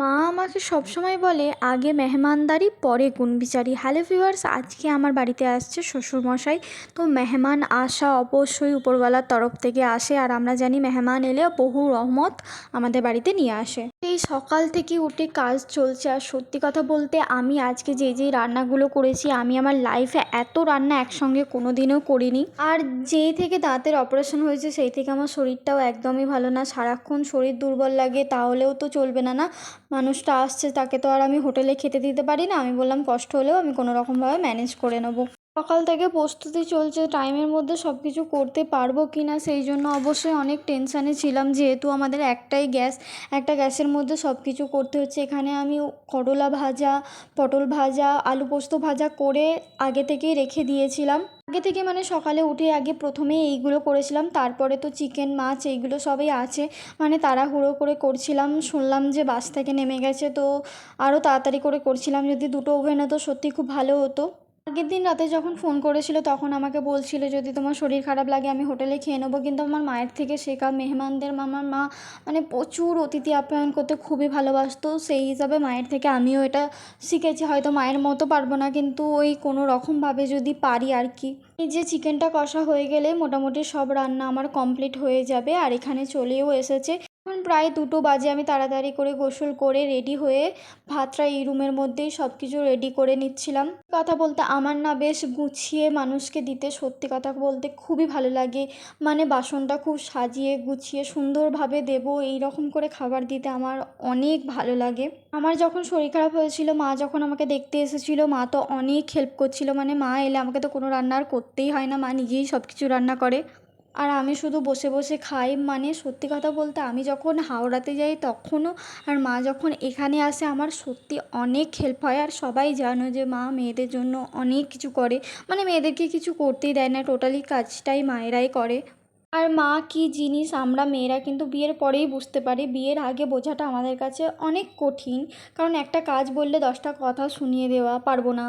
মা আমাকে সবসময় বলে, আগে মেহমানদারি, পরে গুণবিচারি। হ্যালো ভিউয়ার্স, আজকে আমার বাড়িতে আসছে শ্বশুরমশাই। তো মেহমান আসা অবশ্যই উপরওয়ালার তরফ থেকে আসে। আর আমরা জানি মেহমান এলে বহু রহমত আমাদের বাড়িতে নিয়ে আসে। এই সকাল থেকে উঠে কাজ চলছে। আর সত্যি কথা বলতে, আমি আজকে যে যেই রান্নাগুলো করেছি, আমি আমার লাইফে এত রান্না একসঙ্গে কোনো দিনও করিনি। আর যেই থেকে দাঁতের অপারেশন হয়েছে, সেই থেকে আমার শরীরটাও একদমই ভালো না। সারাক্ষণ শরীর দুর্বল লাগে, তাহলেও তো চলবে না না? মানুষটা আসছে তাকে তো আর আমি হোটেলে খেতে দিতে পারি না। আমি বললাম কষ্ট হলেও আমি কোনো রকমভাবে ম্যানেজ করে নেব। সকাল থেকে প্রস্তুতি চলছে, টাইমের মধ্যে সব কিছু করতে পারব কি না সেই জন্য অবশ্যই অনেক টেনশানে ছিলাম। যেহেতু আমাদের একটাই গ্যাস, একটা গ্যাসের মধ্যে সব কিছু করতে হচ্ছে। এখানে আমি করলা ভাজা, পটল ভাজা, আলু পোস্ত ভাজা করে আগে থেকেই রেখে দিয়েছিলাম। আগে থেকে মানে সকালে উঠে আগে প্রথমে এইগুলো করেছিলাম। তারপরে তো চিকেন, মাছ এইগুলো সবই আছে। মানে তাড়াহুড়ো করে করছিলাম। শুনলাম যে বাস থেকে নেমে গেছে, তো আরও তাড়াতাড়ি করে করছিলাম। যদি দুটো ওভেন হতো সত্যি খুব ভালো হতো। আগের দিন রাতে যখন ফোন করেছিল তখন আমাকে বলছিল, যদি তোমার শরীর খারাপ লাগে আমি হোটেলে খেয়ে নেব। কিন্তু আমার মায়ের থেকে শেখা মেহমানদের আমার মা মানে প্রচুর অতিথি আপ্যায়ন করতে খুবই ভালোবাসতো। সেই হিসাবে মায়ের থেকে আমিও এটা শিখেছি। হয়তো মায়ের মতো পারব না, কিন্তু ওই কোনো রকমভাবে যদি পারি আর কি। এই যে চিকেনটা কষা হয়ে গেলে মোটামুটি সব রান্না আমার কমপ্লিট হয়ে যাবে আর এখানে চলেও এসেছে। এখন প্রায় দুটো বাজে, আমি তাড়াতাড়ি করে গোসল করে রেডি হয়ে ভাতটা এই রুমের মধ্যেই সব কিছু রেডি করে নিচ্ছিলাম। কথা বলতে আমার না বেশ গুছিয়ে মানুষকে দিতে, সত্যি কথা বলতে খুবই ভালো লাগে। মানে বাসনটা খুব সাজিয়ে গুছিয়ে সুন্দরভাবে দেবো এই রকম করে খাবার দিতে আমার অনেক ভালো লাগে। আমার যখন শরীর খারাপ হয়েছিল, মা যখন আমাকে দেখতে এসেছিল, মা তো অনেক হেল্প করছিল। মানে মা এলে আমাকে তো কোনো রান্না আর করতেই হয় না, মা নিজেই সব কিছু রান্না করে। আর আমি শুধু বসে বসে খাই মানে সত্যি কথা বলতে আমি যখন হাওড়াতে যাই তখনও আর মা যখন এখানে আসে আমার সত্যি অনেক হেল্প হয়। আর সবাই জানো যে মা মেয়েদের জন্য অনেক কিছু করে মানে মেয়েদেরকে কিছু করতেই দেয় না টোটালি কাজটাই মায়েরাই করে। আর মা কী জিনিস আমরা মেয়েরা কিন্তু বিয়ের পরেই বুঝতে পারি, বিয়ের আগে বোঝাটা আমাদের কাছে অনেক কঠিন। কারণ একটা কাজ বললে দশটা কথা শুনিয়ে দেওয়া পারব না।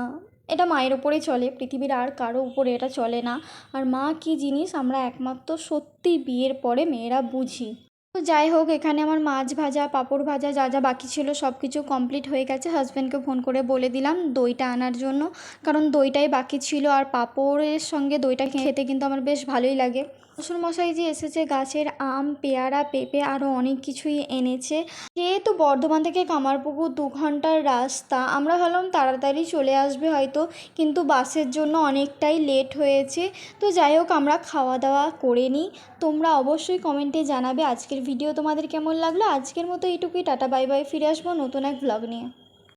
এটা মায়ের ওপরে চলে, পৃথিবীর আর কারও উপরে এটা চলে না। আর মা কী জিনিস? আমরা একমাত্র সত্যি বিয়ের পরে মেয়েরা বুঝি। তো যাই হোক, এখানে আমার মাছ ভাজা, পাঁপড় ভাজা যা যা বাকি ছিল সব কিছু কমপ্লিট হয়ে গেছে। হাজব্যান্ডকে ফোন করে বলে দিলাম দইটা আনার জন্য। কারণ দইটাই বাকি ছিল আর পাঁপড়ের সঙ্গে দইটা খেতে কিন্তু আমার বেশ ভালোই লাগে। শ্বশুরমশাই যে এসেছে গাছের আম, পেয়ারা, পেঁপে আরও অনেক কিছুই এনেছে। যেহেতু বর্ধমান থেকে কামারপুকুর দু ঘণ্টার রাস্তা, আমরা ভাবলাম তাড়াতাড়ি চলে আসবে হয়তো, কিন্তু বাসের জন্য অনেকটাই লেট হয়েছে। তো যাই হোক, আমরা খাওয়া দাওয়া করে নিই। তোমরা অবশ্যই কমেন্টে জানাবে আজকের ভিডিও তোমাদের কেমন লাগল? আজকের মতো এইটুকুই, টাটা, বাই বাই, ফিরে আসব নতুন এক ব্লগ নিয়ে।